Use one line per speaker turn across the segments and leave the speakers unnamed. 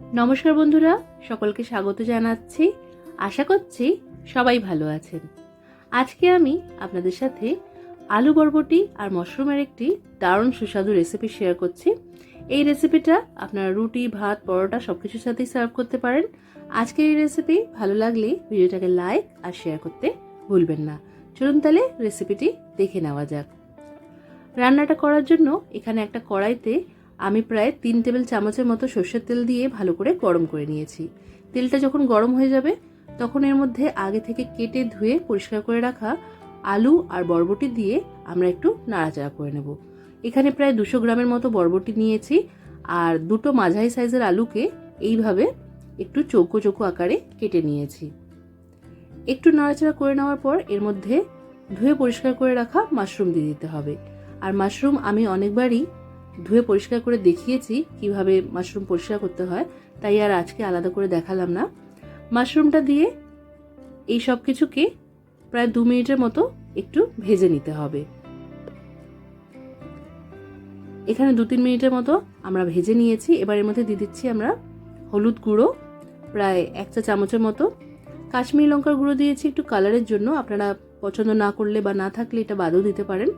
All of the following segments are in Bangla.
নমস্কার বন্ধুরা, সকলকে স্বাগত জানাচ্ছি। আশা করছি সবাই ভালো আছেন। আজকে আমি আপনাদের সাথে আলু বরবটি আর মাশরুমের একটি দারুণ সুস্বাদু রেসিপি শেয়ার করছি। এই রেসিপিটা আপনারা রুটি, ভাত, পরোটা সব কিছুর সাথেই সার্ভ করতে পারেন। আজকের এই রেসিপি ভালো লাগলে ভিডিওটাকে লাইক আর শেয়ার করতে ভুলবেন না। চলুন তাহলে রেসিপিটি দেখে নেওয়া যাক। রান্নাটা করার জন্য এখানে একটা কড়াইতে আমি প্রায় তিন টেবিল চামচের মতো সর্ষের তেল দিয়ে ভালো করে গরম করে নিয়েছি। তেলটা যখন গরম হয়ে যাবে, তখন এর মধ্যে আগে থেকে কেটে ধুয়ে পরিষ্কার করে রাখা আলু আর বরবটি দিয়ে আমরা একটু নাড়াচাড়া করে নেব। এখানে প্রায় দুশো গ্রামের মতো বরবটি নিয়েছি আর দুটো মাঝারি সাইজের আলুকে এইভাবে একটু চৌকো চৌকো আকারে কেটে নিয়েছি। একটু নাড়াচাড়া করে নেওয়ার পর এর মধ্যে ধুয়ে পরিষ্কার করে রাখা মাশরুম দিয়ে দিতে হবে। আর মাশরুম আমি অনেকবারই ধুয়ে পরিষ্কার করে দেখিয়েছি কীভাবে মাশরুম পরিষ্কার করতে হয়, তাই আর আজকে আলাদা করে দেখালাম না। মাশরুমটা দিয়ে এই সব কিছুকে প্রায় দু মিনিটের মতো একটু ভেজে নিতে হবে। এখানে দু তিন মিনিটের মতো আমরা ভেজে নিয়েছি, এবার এর মধ্যে দিয়ে দিচ্ছি আমরা হলুদ গুঁড়ো, প্রায় এক চা চামচের মতো। কাশ্মীর লঙ্কার গুঁড়ো দিয়েছি একটু কালারের জন্য, আপনারা পছন্দ না করলে বা না থাকলে এটা বাদও দিতে পারেন।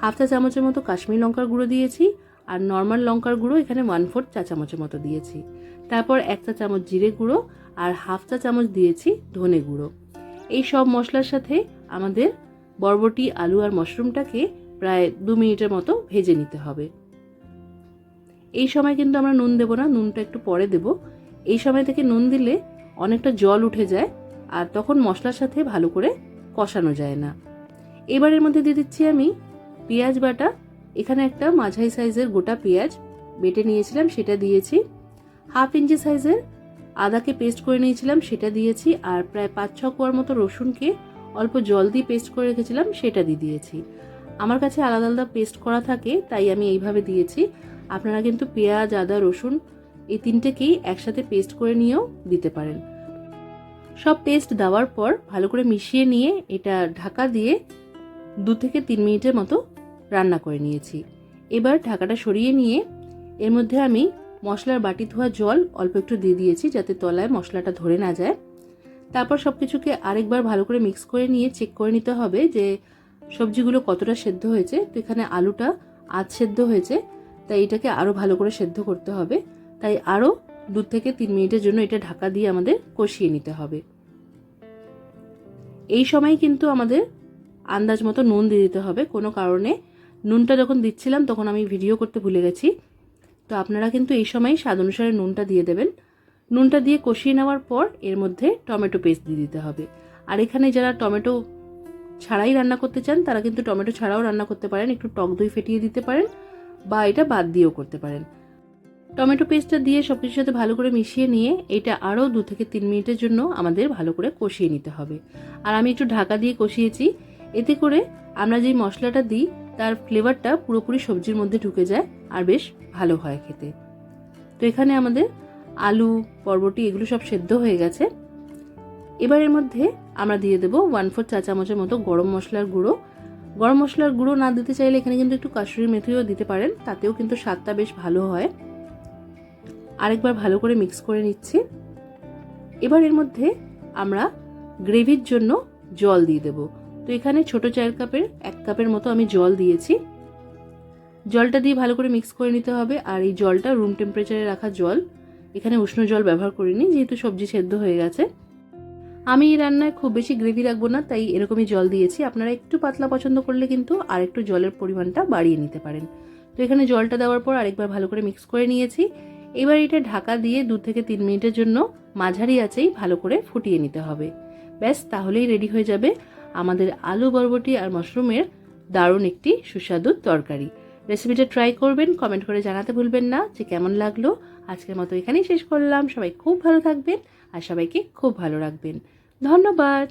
হাফ চা চামচের মতো কাশ্মীর লঙ্কার গুঁড়ো দিয়েছি আর নর্মাল লঙ্কার গুঁড়ো এখানে ওয়ান ফোর্থ চা চামচের মতো দিয়েছি। তারপর এক চা চামচ জিরে গুঁড়ো আর হাফ চা চামচ দিয়েছি ধনে গুঁড়ো। এই সব মশলার সাথে আমাদের বরবটি, আলু আর মাশরুমটাকে প্রায় দু মিনিটের মতো ভেজে নিতে হবে। এই সময় কিন্তু আমরা নুন দেবো না, নুনটা একটু পরে দেব। এই সময় থেকে নুন দিলে অনেকটা জল উঠে যায় আর তখন মশলার সাথে ভালো করে কষানো যায় না। এবারের মধ্যে দিয়ে দিচ্ছি আমি পেঁয়াজ বাটা এখানে একটা মাঝারি সাইজের গোটা পেঁয়াজ বেটে নিয়েছিলাম, সেটা দিয়েছি। হাফ ইঞ্চি সাইজের আদাকে পেস্ট করে নিয়েছিলাম, সেটা দিয়েছি। আর প্রায় পাঁচ ছ কোয়ার মতো রসুনকে অল্প জল দিয়ে পেস্ট করে রেখেছিলাম, সেটা দিয়ে দিয়েছি। আমার কাছে আলাদা আলাদা পেস্ট করা থাকে, তাই আমি এইভাবে দিয়েছি। আপনারা কিন্তু পেঁয়াজ, আদা, রসুন এই তিনটেকেই একসাথে পেস্ট করে নিয়েও দিতে পারেন। সব পেস্ট দেওয়ার পর ভালো করে মিশিয়ে নিয়ে এটা ঢাকা দিয়ে দু থেকে তিন মিনিটের মতো রান্না করে নিয়েছি। এবার ঢাকাটা সরিয়ে নিয়ে এর মধ্যে আমি মশলার বাটি ধোয়া জল অল্প একটু দিয়ে দিয়েছি যাতে তলায় মশলাটা ধরে না যায়। তারপর সব কিছুকে আরেকবার ভালো করে মিক্স করে নিয়ে চেক করে নিতে হবে যে সবজিগুলো কতটা সেদ্ধ হয়েছে। তো এখানে আলুটা আধ সেদ্ধ হয়েছে, তাই এটাকে আরও ভালো করে সেদ্ধ করতে হবে। তাই আরও দু থেকে তিন মিনিটের জন্য এটা ঢাকা দিয়ে আমাদের কষিয়ে নিতে হবে। এই সময় কিন্তু আমাদের আন্দাজ মতো নুন দিয়ে দিতে হবে, কোনো কারণে নুনটা যখন দিচ্ছিলাম, তখন আমি ভিডিও করতে ভুলে গেছি। তো আপনারা কিন্তু এই সময় স্বাদ অনুসারে নুনটা দিয়ে দেবেন। নুনটা দিয়ে কষিয়ে নেওয়ার পর এর মধ্যে টমেটো পেস্ট দিয়ে দিতে হবে। আর এখানে যারা টমেটো ছাড়াই রান্না করতে চান, তারা কিন্তু টমেটো ছাড়াও রান্না করতে পারেন। একটু টক দই ফেটিয়ে দিতে পারেন বা এটা বাদ দিয়েও করতে পারেন। টমেটো পেস্টটা দিয়ে সব কিছুর সাথে ভালো করে মিশিয়ে নিয়ে এটা আরও দু থেকে তিন মিনিটের জন্য আমাদের ভালো করে কষিয়ে নিতে হবে। আর আমি একটু ঢাকা দিয়ে কষিয়েছি। এতে করে আমরা যেই মশলাটা দিই তার ফ্লেভারটা পুরোপুরি সবজির মধ্যে ঢুকে যায় আর বেশ ভালো হয় খেতে। তো এখানে আমাদের আলু বরবটি এগুলো সব সেদ্ধ হয়ে গেছে। এবার এর মধ্যে আমরা দিয়ে দেবো ওয়ান ফোর চা চামচের মতো গরম মশলার গুঁড়ো। গরম মশলার গুঁড়ো না দিতে চাইলে এখানে কিন্তু একটু কাশুরি মেথিও দিতে পারেন, তাতেও কিন্তু স্বাদটা বেশ ভালো হয়। আরেকবার ভালো করে মিক্স করে নিচ্ছি। এবার এর মধ্যে আমরা গ্রেভির জন্য জল দিয়ে দেবো। তো এখানে ছোট চায়ের কাপের এক কাপের মতো আমি জল দিয়েছি। জলটা দিয়ে ভালো করে মিক্স করে নিতে হবে। আর এই জলটা রুম টেম্পারেচারে রাখা জল। এখানে উষ্ণ জল ব্যবহার করিনি, যেহেতু সবজি সেদ্ধ হয়ে গেছে। আমি এই রান্নায় খুব বেশি গ্রেভি রাখব না, তাই এরকমই জল দিয়েছি। আপনারা একটু পাতলা পছন্দ করলে কিন্তু আর একটু জলের পরিমাণটা বাড়িয়ে নিতে পারেন। তো এখানে জলটা দেওয়ার পর আরেকবার ভালো করে মিক্স করে নিয়েছি। এবার এটা ঢাকা দিয়ে দু থেকে তিন মিনিটের জন্য মাঝারি আছেই ভালো করে ফুটিয়ে নিতে হবে। ব্যাস, তাহলেই রেডি হয়ে যাবে। আমাদের আলু বরবটি আর মাশরুমের দারুণ একটি সুস্বাদু তরকারি। রেসিপিটা ট্রাই করবেন কমেন্ট করে জানাতে ভুলবেন না যে কেমন লাগল। আজকের মতো এখানেই শেষ করলাম। সবাই খুব ভালো থাকবেন আর সবাইকে খুব ভালো রাখবেন। ধন্যবাদ।